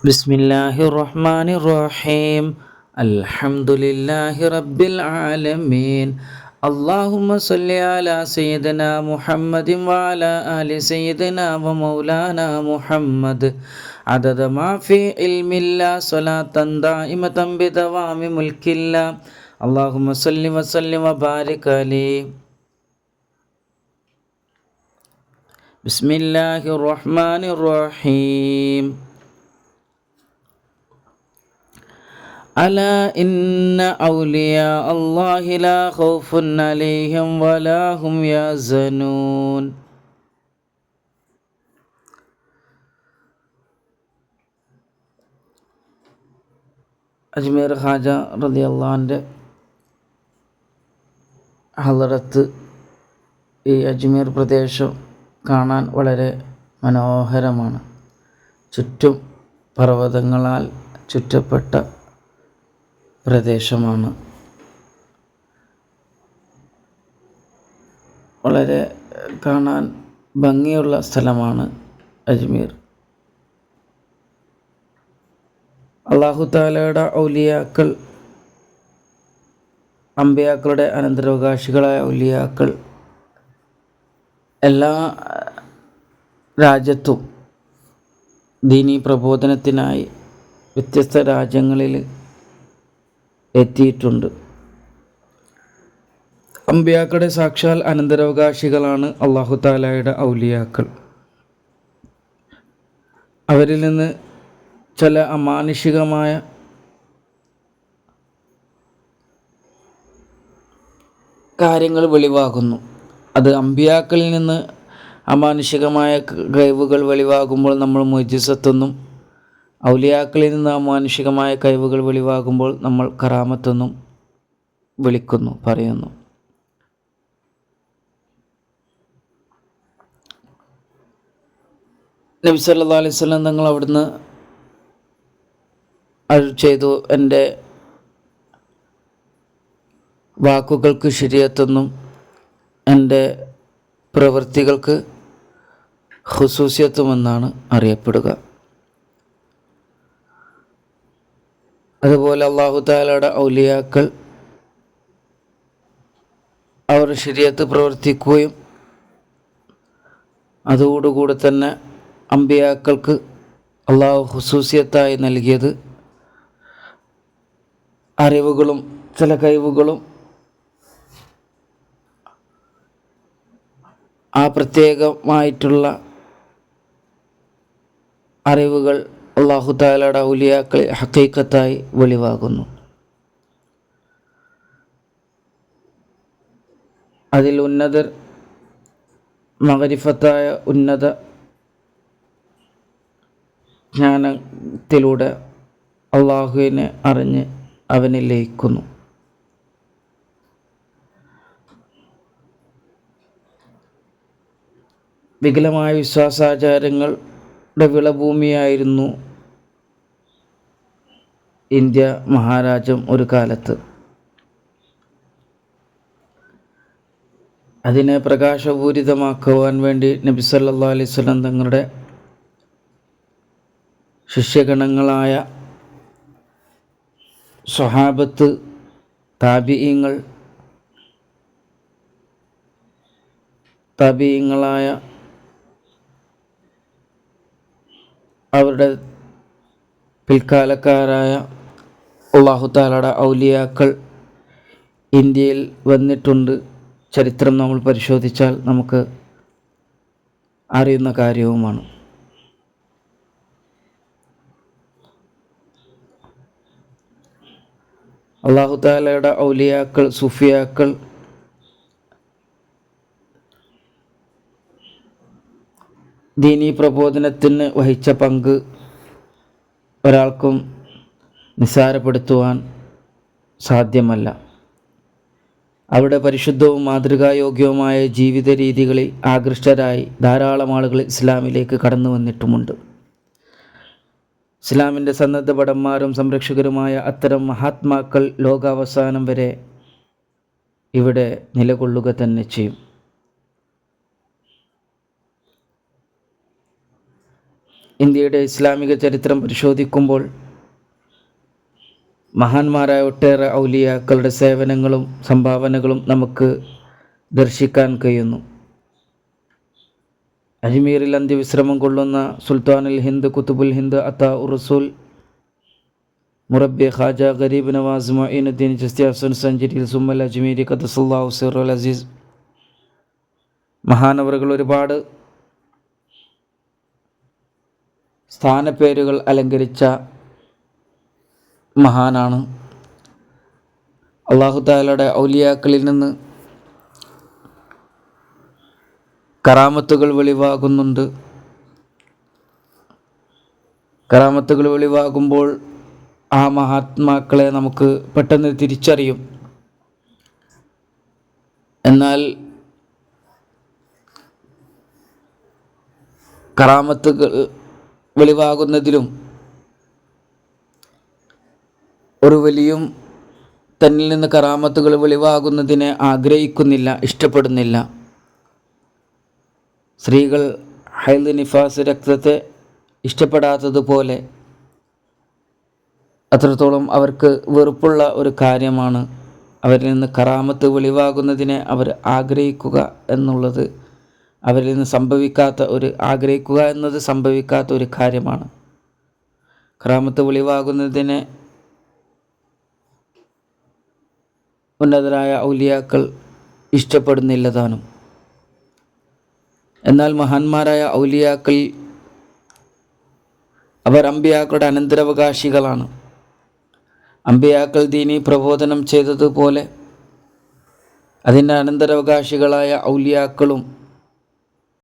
بسم الله الرحمن الرحيم الحمد لله رب العالمين اللهم صل على سيدنا محمد وعلى آل سيدنا ومولانا محمد عدد ما في علم الله صلاة دائمة بدوام ملك الله اللهم صل وسلم وبارك عليه بسم الله الرحمن الرحيم ألا إن أولياء الله لا خوف عليهم ولا هم يحزنون അജ്മീർ ഖാജ റതി അള്ളാൻ്റെ ഹലറത്ത് ഈ അജ്മീർ പ്രദേശം കാണാൻ വളരെ മനോഹരമാണ് ചുറ്റും പർവ്വതങ്ങളാൽ ചുറ്റപ്പെട്ട പ്രദേശമാണ്. വളരെ കാണാൻ ഭംഗിയുള്ള സ്ഥലമാണ് അജ്മീർ. അള്ളാഹുത്താലയുടെ ഔലിയാക്കൾ അമ്പയാക്കളുടെ അനന്തരവകാശികളായ ഔലിയാക്കൾ എല്ലാ രാജ്യത്തും ദീനീ പ്രബോധനത്തിനായി വ്യത്യസ്ത രാജ്യങ്ങളിൽ എത്തിയിട്ടുണ്ട്. അമ്പിയാക്കളുടെ സാക്ഷാൽ അനന്തരാവകാശികളാണ് അള്ളാഹു താലായുടെ ഔലിയാക്കൾ. അവരിൽ നിന്ന് ചില അമാനുഷികമായ കാര്യങ്ങൾ വെളിവാകുന്നു. അത് അമ്പിയാക്കളിൽ നിന്ന് അമാനുഷികമായ കഴിവുകൾ വെളിവാകുമ്പോൾ നമ്മൾ മൊയ്ജിസത്തെന്നും ഔലിയാക്കളിൽ നിന്ന് മാനുഷികമായ കഴിവുകൾ വെളിവാകുമ്പോൾ നമ്മൾ കറാമത്തെന്നും വിളിക്കുന്നു പറയുന്നു. നബി സല്ലാ അലൈഹി സ്വലം തങ്ങൾ അവിടുന്ന് അഴു ചെയ്തു എന്റെ വാക്കുകൾക്ക് ശരിയത്തെന്നും എന്റെ പ്രവൃത്തികൾക്ക് ഹുസൂസ്യത്വമെന്നാണ് അറിയപ്പെടുക. അതുപോലെ അള്ളാഹുദാലയുടെ ഔലിയാക്കൾ അവർ ശരിയത്ത് പ്രവർത്തിക്കുകയും അതോടുകൂടെ തന്നെ അമ്പിയാക്കൾക്ക് അള്ളാഹു ഹുസൂസിയത്തായി നൽകിയത്. അറിവുകളും ചില കഴിവുകളും ആ പ്രത്യേകമായിട്ടുള്ള അറിവുകൾ അള്ളാഹു താലയുടെ ഔലിയാക്കളെ ഹക്കൈക്കത്തായി വെളിവാകുന്നു അതിൽ ഉന്നതർ മകരിഫത്തായ ഉന്നത ജ്ഞാനത്തിലൂടെ അള്ളാഹുവിനെ അറിഞ്ഞ് അവനെ ലയിക്കുന്നു. വികലമായ വിശ്വാസാചാരങ്ങളുടെ വിളഭൂമിയായിരുന്നു ഇന്ത്യ മഹാരാജ്യം ഒരു കാലത്ത്. അതിനെ പ്രകാശപൂരിതമാക്കുവാൻ വേണ്ടി നബി സല്ലാ അലൈഹി സ്വലം തങ്ങളുടെ ശിഷ്യഗണങ്ങളായ സ്വഹാബത്ത് താബിയങ്ങൾ താബിയങ്ങളായ അവരുടെ പിൽക്കാലക്കാരായ അള്ളാഹുത്താലയുടെ ഔലിയാക്കൾ ഇന്ത്യയിൽ വന്നിട്ടുണ്ട്. ചരിത്രം നമ്മൾ പരിശോധിച്ചാൽ നമുക്ക് അറിയുന്ന കാര്യവുമാണ്. അള്ളാഹുത്താലയുടെ ഔലിയാക്കൾ സുഫിയാക്കൾ ദീനീ പ്രബോധനത്തിന് വഹിച്ച പങ്ക് ഒരാൾക്കും നിസ്സാരപ്പെടുത്തുവാൻ സാധ്യമല്ല. അവിടെ പരിശുദ്ധവും മാതൃകായോഗ്യവുമായ ജീവിത രീതികളിൽ ആകൃഷ്ടരായി ധാരാളം ആളുകൾ ഇസ്ലാമിലേക്ക് കടന്നു വന്നിട്ടുമുണ്ട് ഇസ്ലാമിന്റെ സന്നദ്ധ ഭടന്മാരും സംരക്ഷകരുമായ അത്തരം മഹാത്മാക്കൾ ലോകാവസാനം വരെ ഇവിടെ നിലകൊള്ളുക തന്നെ ചെയ്യും. ഇന്ത്യയുടെ ഇസ്ലാമിക ചരിത്രം പരിശോധിക്കുമ്പോൾ മഹാന്മാരായ ഒട്ടേറെ ഔലിയാക്കളുടെ സേവനങ്ങളും സംഭാവനകളും നമുക്ക് ദർശിക്കാൻ കഴിയുന്നു. അജ്മീറിൽ അന്ത്യവിശ്രമം കൊള്ളുന്ന സുൽത്താനുൽ ഹിന്ദ് കുത്തുബുൽ ഹിന്ദ് അത്ത ഉറസൂൽ മുറബി ഖാജ ഗരീബ് നവാസ് മൊയ്നുദ്ദീൻ ജസ്തി ഹസൻ സഞ്ചരിയിൽ സുമ്മൽ അജ്മീരി ഖദസുല്ലാ സിറുൽ അസീസ്. മഹാനവറുകൾ ഒരുപാട് സ്ഥാനപ്പേരുകൾ അലങ്കരിച്ച മഹാനാണ്. അള്ളാഹു താലയുടെ ഔലിയാക്കളിൽ നിന്ന് കറാമത്തുകൾ വെളിവാകുന്നുണ്ട്. കറാമത്തുകൾ വെളിവാകുമ്പോൾ ആ മഹാത്മാക്കളെ നമുക്ക് പെട്ടെന്ന് തിരിച്ചറിയും. എന്നാൽ കറാമത്തുകൾ വെളിവാകുന്നതിലും ഒരു വലിയും തന്നിൽ നിന്ന് കറാമത്തുകൾ വെളിവാകുന്നതിനെ ആഗ്രഹിക്കുന്നില്ല ഇഷ്ടപ്പെടുന്നില്ല. സ്ത്രീകൾ ഹൈദ് നിഫാസ് രക്തത്തെ ഇഷ്ടപ്പെടാത്തതുപോലെ അത്രത്തോളം അവർക്ക് വെറുപ്പുള്ള ഒരു കാര്യമാണ്. അവരിൽ നിന്ന് കറാമത്ത് വെളിവാകുന്നതിനെ അവർ ആഗ്രഹിക്കുക എന്നുള്ളത് അവരിൽ നിന്ന് സംഭവിക്കാത്ത ഒരു ആഗ്രഹിക്കുക എന്നത് സംഭവിക്കാത്ത ഒരു കാര്യമാണ്. കറാമത്ത് വെളിവാകുന്നതിനെ ഉന്നതരായ ഔലിയാക്കൾ ഇഷ്ടപ്പെടുന്നില്ല താനും. എന്നാൽ മഹാന്മാരായ ഔലിയാക്കൾ അവർ അമ്പിയാക്കളുടെ അനന്തരാവകാശികളാണ്. അമ്പിയാക്കൾ ദീനി പ്രബോധനം ചെയ്തതുപോലെ അതിന്റെ അനന്തരാവകാശികളായ ഔലിയാക്കളും